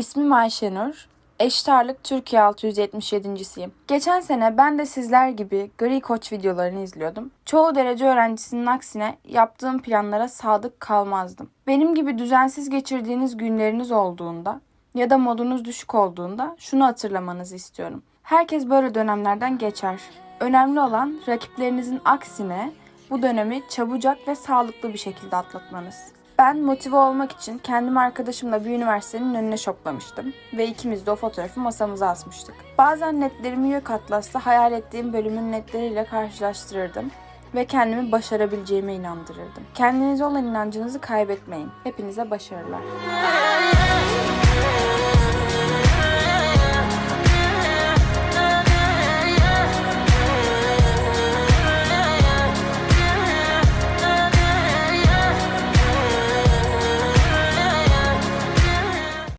İsmim Ayşenur. Eştarlık Türkiye 677.siyim. Geçen sene ben de sizler gibi gri koç videolarını izliyordum. Çoğu derece öğrencisinin aksine yaptığım planlara sadık kalmazdım. Benim gibi düzensiz geçirdiğiniz günleriniz olduğunda ya da modunuz düşük olduğunda şunu hatırlamanızı istiyorum. Herkes böyle dönemlerden geçer. Önemli olan rakiplerinizin aksine bu dönemi çabucak ve sağlıklı bir şekilde atlatmanız. Ben motive olmak için kendimi arkadaşımla bir üniversitenin önüne şoklamıştım ve ikimiz de o fotoğrafı masamıza asmıştık. Bazen netlerimi yok atlasla hayal ettiğim bölümün netleriyle karşılaştırırdım ve kendimi başarabileceğime inandırırdım. Kendinize olan inancınızı kaybetmeyin. Hepinize başarılar.